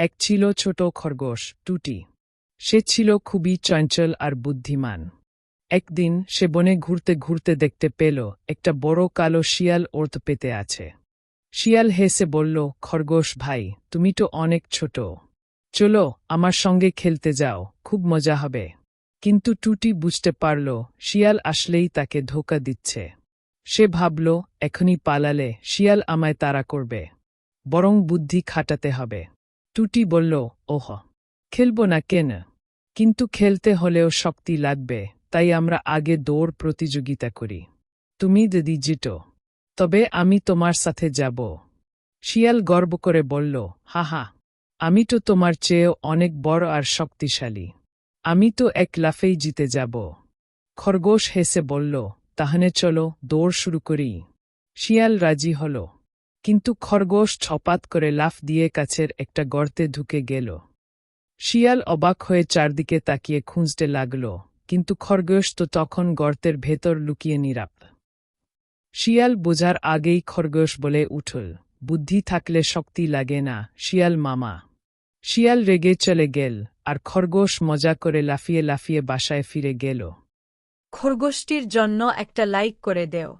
এক ছিল ছোট খরগোশ, টুটি। সে ছিল খুবই চঞ্চল আর বুদ্ধিমান। একদিন সে বনে ঘুরতে ঘুরতে দেখতে পেল, একটা বড় কালো শিয়াল ওর্ত পেতে আছে। শিয়াল হেসে বলল, খরগোশ ভাই, তুমি তো অনেক ছোট। চলো, আমার সঙ্গে খেলতে যাও, খুব মজা হবে। কিন্তু টুটি বুঝতে পারল, শিয়াল আসলেই তাকে ধোকা দিচ্ছে। সে ভাবল, এখনই পালালে, শিয়াল আমায় তাড়া করবে। বরং বুদ্ধি খাটাতে হবে। টুটি বলল, ওহ, খেলব না কেন? কিন্তু খেলতে হলেও শক্তি লাগবে, তাই আমরা আগে দৌড় প্রতিযোগিতা করি। তুমি যদি জিতো, তবে আমি তোমার সাথে যাব শিয়াল গর্ব করে বলল, হা হা, আমি তো তোমার চেয়েও অনেক বড় আর শক্তিশালী। আমি তো এক লাফেই জিতে যাব খরগোশ হেসে বলল, তাহলে চলো, দৌড় শুরু করি শিয়াল রাজি হল। কিন্তু খরগোশ ছপাত করে লাফ দিয়ে কাছের একটা গর্তে ঢুকে গেল। শিয়াল অবাক হয়ে চারদিকে তাকিয়ে খুঁজতে লাগল, কিন্তু খরগোশ তো তখন গর্তের ভেতর লুকিয়ে নিরাপ। শিয়াল বোঝার আগেই খরগোশ বলে উঠল, বুদ্ধি থাকলে শক্তি লাগে না, শিয়াল মামা। শিয়াল রেগে চলে গেল, আর খরগোশ মজা করে লাফিয়ে লাফিয়ে বাসায় ফিরে গেল। খরগোশটির জন্য একটা লাইক করে দেও।